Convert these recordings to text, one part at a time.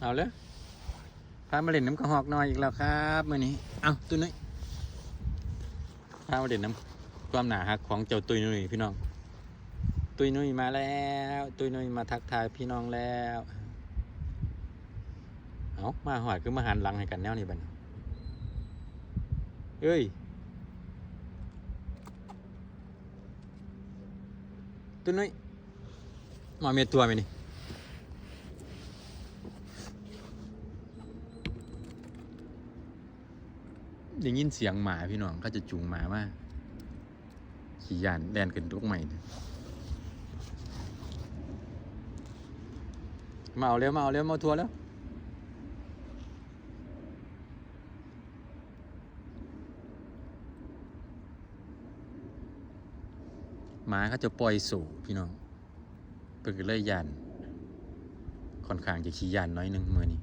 เอาเลยพามาเล่นน้ำกระหอกหน่อยอีกแล้วครับมื่อนี้ เอาตุ้ยนุ้ยพามาเล่นน้ำความหนาหักของเจ้าตุ้ยนุ้ยพี่น้อง ตุ้ยนุ้ยมาแล้ว ตุ้ยนุ้ยมาทักทายพี่น้องแล้ว เอามาหอดคือมาหันหลังให้กันแนวนี่บันเอ้ย ตุ้ยนุ้ยมาเมียตัวไหมนี่ ได้ยินเสียงหมาพี่น้องเขาจะจูงหมามาขี่ยานแลนขึ้นทุกใหม่มาเอาเร็วมาเอาเร็วมาทัวร์แล้วหมาเขาจะปล่อยสู่พี่น้องเพิ่นเลยยานค่อนข้างจะขี่ยานน้อยหนึงมือนี้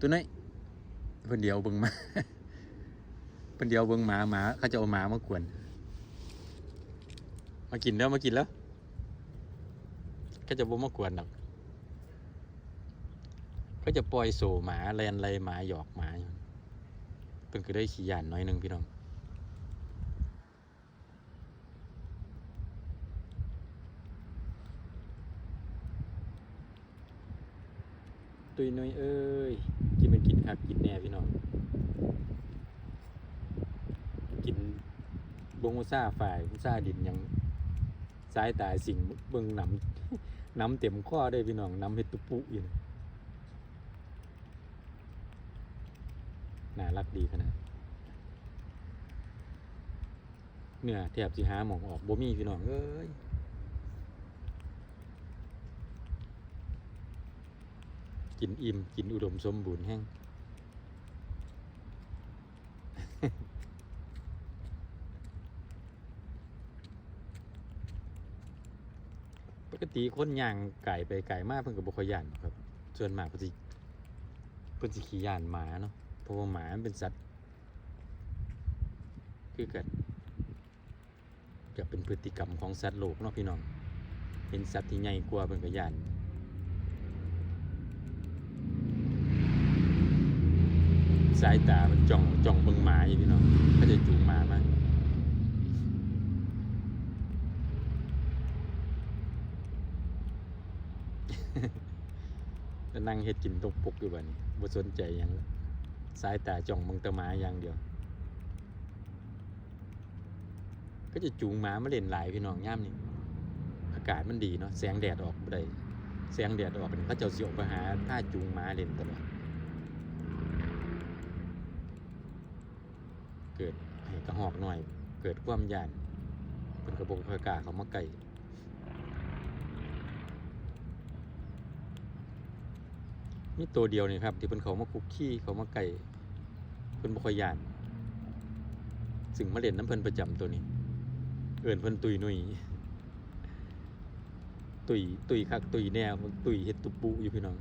ตัวน้อยเพิ่นเดียวบิ่งมา เป็นเดียวเบิ่งหมาหมาเขาจะเอาหมามากวน มากินแล้วมากินแล้วก็จะบ่มากวนหรอกก็จะปล่อยโซหมาแลนไรหมาหยอกหมาอยู่เป็นก็ได้ขี่ยานน้อยหนึ่งพี่น้องตุยนุยเอ้ยกินเป็นกินครับกินแน่พี่น้อง กินบงอุซ่าฝ่ายอุซ่าดินยังสายตาสิ่งเบิ่งนำน้ำเต็มข้อได้พี่น้องน้ำเฮ็ดตุปุอยู่นะน่ารักดีขนาดเนื้อแทบสิหาหมองออกบ่มีพี่น้องเอ้ยกินอิ่มกินอุดมสมบูรณ์แห้ง ปกติคนย่างไก่ไปไก่มากเพิ่นก็บ่ค่อยย่านครับส่วนมากเพิ่นสิเพิ่นสิขี้ย่านหมาเนาะเพราะว่าหมามันเป็นสัตว์คือกันก็เป็นพฤติกรรมของสัตว์โลกเนาะพี่น้องเป็นสัตว์ที่ใหญ่กว่าเพิ่นก็ย่านสายตามันจ้องจ้องเบิ่งหมาอยู่พี่น้องก็จะจูงหมามา ก็นั่งเฮ็ดกินตกปกอยู่บัดนี้บ่สนใจยังสายตาจ้องเบิ่งตะมาอย่างเดียว ก็จะจูงหมามาเล่นหลายพี่น้องย่ามนี้อากาศมันดีเนาะแสงแดดออกบ่ได้แสงแดดออกนี่เขาเจ้าสิออกไปหาท่าจูงหมาเล่นตลอดเกิดให้กระหอกหน่อย เกิดความย่านเพิ่นก็บ่ค่อยกาเขามาใกล้ มีตัวเดียวนี่ครับที่เพิ่นเขามาคุกขี้เขามาไก่เพิ่นบคอยยานซึ่งมาเล่นน้ำเพิ่นประจำตัวนี้ เอิ้นเพิ่นตุยหนุ่ยตุยตุยคักตุยแนวตุยเฮ็ดตุปุอยู่พี่น้อง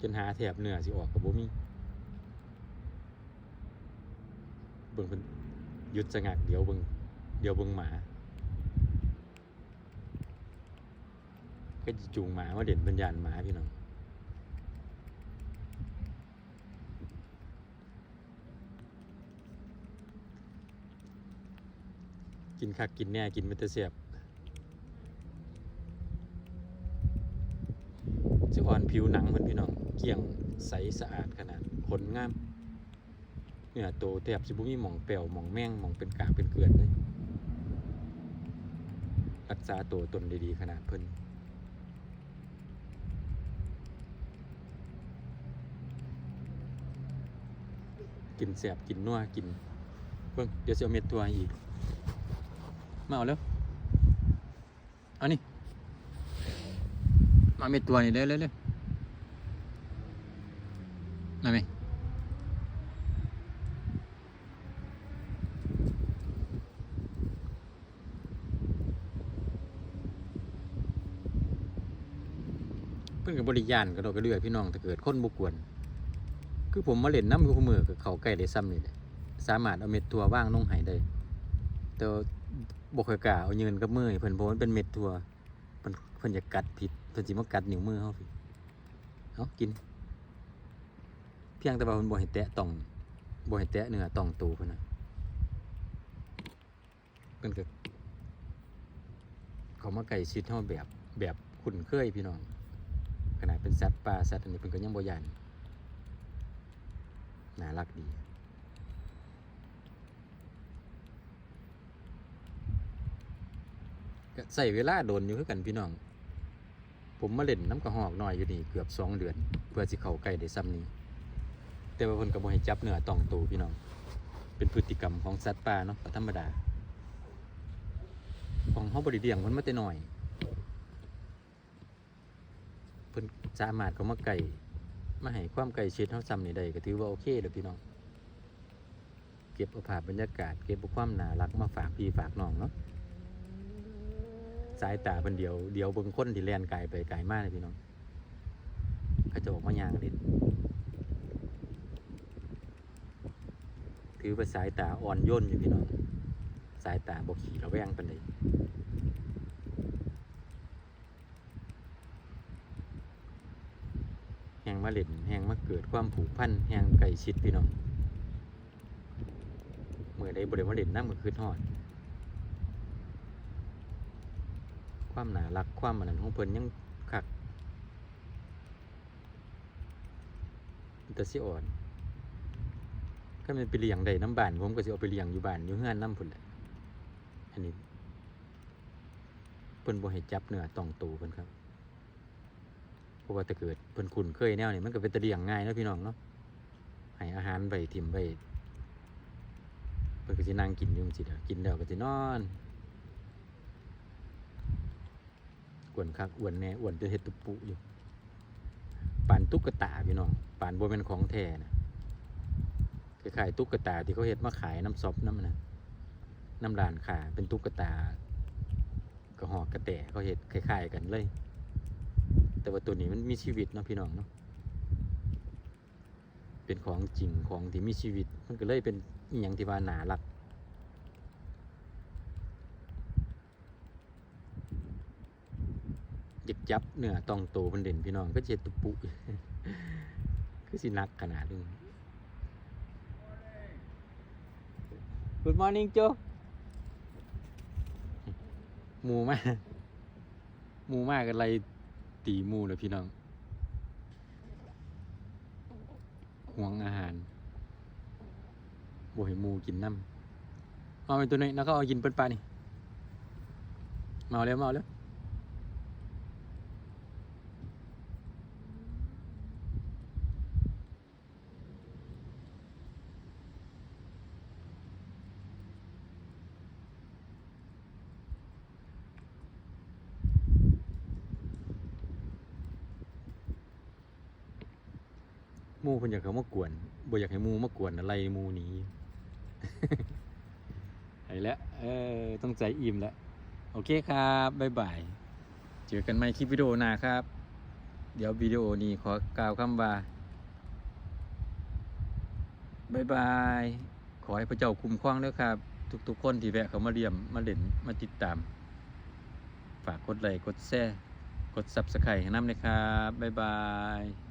จนหาแถบเนื้อสิออกก็บ่มีเบิ่งเพิ่นหยุดสงักเดี๋ยวเบิ่งเดี๋ยวเบิ่งหมาก็จะจูงหมามาเด่นเป็นยานหมาพี่น้อง กินคักกินแน่กินมันจะเสียบจะอ่อนผิวหนังเหมือนพี่น้อง เกลี่ยงใสสะอาดขนาดขนงามเนื้อโตแทบสิบุมีหมองเปลวหมองแม่งหมองเป็นกากเป็นเกลือนเลยรักษาตัวตนดีๆขนาดเพิ่นกินแสบกินนัวกินเพิ่งเดี๋ยวจะเอาเม็ดตัวอีก มาเอาแล้วเอานี่ มาเม็ดตัวนี่เร็วเร็วเร็วมาไหมเพิ่อนกับบริยานกระโดดกระเดือพี่น้องถ้าเกิดคนบุกวน คือผมมาเล่นน้ำอยู่คู่มือกับเขาใกล้ได้ซ้ำนี่แหละสามารถเอาเม็ดตัวว่างลงหายได้แต่ บกกล้าเอายืนกับมือเพิ่นเพราะมันเป็นเม็ดทั่วเพิ่นเพิ่นอยากกัดผิดเพิ่นสิมากัดนิ้วมือเฮาพี่เอากิน เพียงแต่ว่าเพิ่นบ่ให้แตะต้องบ่ให้แตะเนื้อต้องตัวเพิ่นน่ะเพิ่นก็เขามาไก่ชิดเฮาแบบแบบคุ้นเคยพี่น้องขนาดเป็นสัตว์ป่าสัตว์อันนี้เพิ่นก็ยังบ่ย่านน่ารักดี ก็ใส่เวลาโดนอยู่คือกันพี่น้อง ผมมาเล่นน้ำกระหอกหน่อยอยู่นี่เกือบสองเดือน เพื่อสิเขาใกล้ได้ซ้ำนี้ แต่ว่าเพิ่นก็บ่ให้จับเนื้อต้องตัวพี่น้อง เป็นพฤติกรรมของสัตว์ป่าเนาะธรรมดา ของเฮาบ่ได้เลี้ยงมันมาแต่น้อย เพิ่นสามารถเข้ามาไก่มาให้ความไก่ชิดเฮาซ้ำนี่ได้ก็ถือว่าโอเคแล้วพี่น้อง เก็บเอาภาพบรรยากาศ เก็บเอาความน่ารักมาฝากพี่ฝากน้องเนาะ สายตาเป็นเดียวเดียวเบิ่งคนที่แล่นไกลไปไกลมากเลยพี่น้องเขาจะออกมายางเล่นถือว่าสายตาอ่อนโย่นอยู่พี่น้องสายตาบกขี่ระแวงปานใดแหงมาเล่นแหงมาเกิดความผูกพันแหงไก่ชิดพี่น้องเมื่อใดบริมาเล่นน้ำมือคืนหอด ความหนารักความอันนั้นของเพิ่นยังคักแต่สิอ่อนก็มันไปเลี้ยงได้น้ำบานผมก็สิเอาไปเลี้ยงอยู่บ้านอยู่เฮือนน้ำพุ่นแหละอันนี้เพิ่นบ่ให้จับเนื้อต้องตูเพิ่นครับเพราะว่าถ้าเกิดเพิ่นคุ้นเคยแนวนี้มันก็เป็นตะเลี้ยงง่ายนะพี่น้องเนาะให้อาหารไว้ทิ่มไว้เพิ่นก็สินั่งกินอยู่จังซี่เด้อกินแล้วก็สินอน อ้วนคักอ้วนแน่อ้วนจนเห็ดตุปุอยู่ปานตุ๊กตาพี่น้องปานโบเป็นของแท้นะคล้ายๆตุ๊กตาที่เขาเห็ดมาขายน้ำซอปน้ำนะน้ำลานขาเป็นตุ๊กตากระหอกกระแตเขาเห็ดคล้ายๆกันเลย แต่ว่าตัวนี้มันมีชีวิตเนาะพี่น้องเนาะเป็นของจริงของที่มีชีวิต มันก็เลยเป็นอย่างที่ว่าหนารัก อ ยากจับเนื้อต้องโตเพิ่นเด่นพี่น้องก็เจ็ดตุปุคือสินักขนาดนึง Good morning โจหมูมาหมูมากันไรตีหมูเลยพี่น้องห่วงอาหารบ่ให้หมูกินน้ำเอาไปตัวนี้แล้วก็เอากินเปิ้นปลานี่มาเอาแล้วมาเอาแล้ว มูเพิ่นอยากเขามากวนบ่อยากให้มูมากวนอะไรมูนี้ไอ้แล้วเออต้องใจอิ่มแล้ว โอเคครับบ๊ายบาย เจอกันใหม่คลิปวิดีโอหน้าครับ เดี๋ยววิดีโอนี้ขอกล่าวคำว่าบ๊ายบาย ขอให้พระเจ้าคุ้มครองด้วยครับ ทุกๆคนที่แวะเขามาเรียมมาเล่นมาติดตาม ฝากกดไลค์กดแชร์กด Subscribe ให้น้ำเลยครับบ๊ายบาย